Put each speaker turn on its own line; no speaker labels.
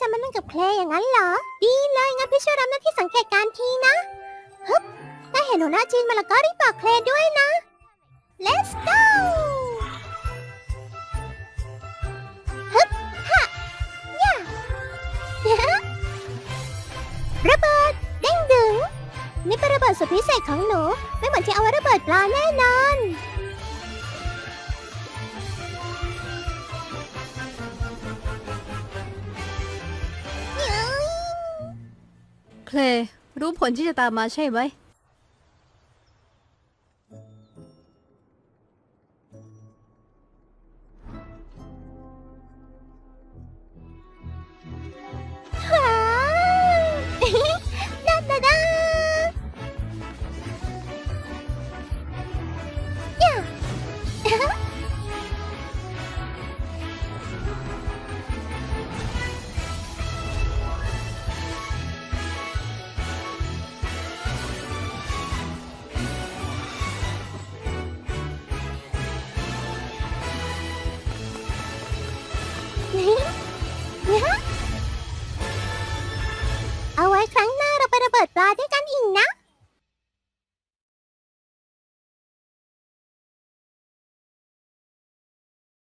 จะมันึงกับเคลย์อย่างนั้นเหรอ ดีเลยงั้นพี่ช่วยรับหน้าที่สังเกตการณ์ทีนะฮึบถ้าเห็นหัวหน้าจีนมาแล้วก็รีบบอกเคลย์ด้วยนะ let's go ฮึบฮะย่าระเบิดเด้งดึงนี่เป็นระเบิดสุดพิเศษของหนู ไม่เหมือนที่เอาไว้ระเบิดปลาแน่นอน
เคลรู้ผลที่จะตามมาใช่ไหม
เอาไว้ครั้งหน้าเราไประเบิดปลาด้วยกันอีกนะ